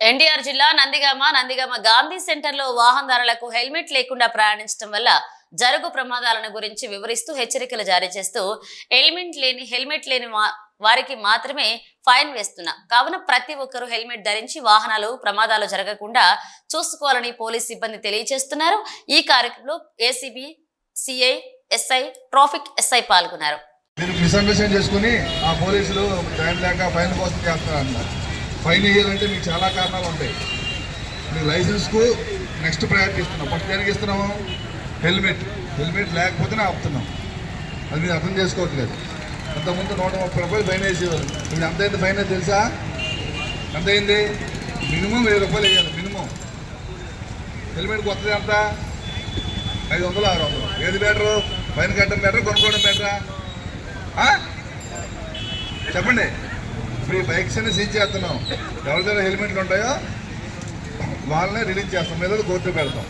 ఎన్టీఆర్ జిల్లా నందిగామ నందిగామ గాంధీ సెంటర్లో వాహనదారులకు హెల్మెట్ లేకుండా ప్రయాణించడం వల్ల జరుగు ప్రమాదాలను గురించి వివరిస్తూ హెచ్చరికలు జారీ చేస్తూ హెల్మెట్ లేని హెల్మెట్ లేని వారికి మాత్రమే ఫైన్ వేస్తున్నా. కావున ప్రతి ఒక్కరూ హెల్మెట్ ధరించి వాహనాలు ప్రమాదాలు జరగకుండా చూసుకోవాలని పోలీస్ సిబ్బంది తెలియజేస్తున్నారు. ఈ కార్యక్రమంలో ACB CI SI traffic SI పాల్గొన్నారు. మీరు మిస్అండర్స్టాండ్ చేసుకుని ఆ పోలీసులు టైం లేక ఫైన్ కోసం చేస్తున్నారు ఫైన్ వేయాలంటే మీకు చాలా కారణాలు ఉంటాయి. మీ లైసెన్స్కు నెక్స్ట్ ప్రయారిటీ ఇస్తున్నాం. ఫస్ట్ దేనికి ఇస్తున్నాము? హెల్మెట్. హెల్మెట్ లేకపోతేనే ఆపుతున్నాం. అది మీరు అర్థం చేసుకోవట్లేదు. అంతకుముందు నూట ముప్పై రూపాయలు ఫైన్ వేసేవారు. ఇప్పుడు ఎంత అయింది ఫైన్ తెలుసా? ఎంత అయింది? మినిమం వెయ్యి రూపాయలు వేయాలి మినిమం. హెల్మెట్ కొత్తది ఎంత? ఐదు వందలు ఆరు వందలు. ఏది బెటరు? ఫైన్ కట్టడం బెటర్? కొనుక్కోవడం బెటరా? చెప్పండి. ఫ్రీ బైక్స్ అన్ని సీజ్ చేస్తున్నాం. ఎవరి దగ్గర హెల్మెట్లు ఉంటాయో వాళ్ళనే రిలీజ్ చేస్తాం. మీద కోర్టు పెడతాం.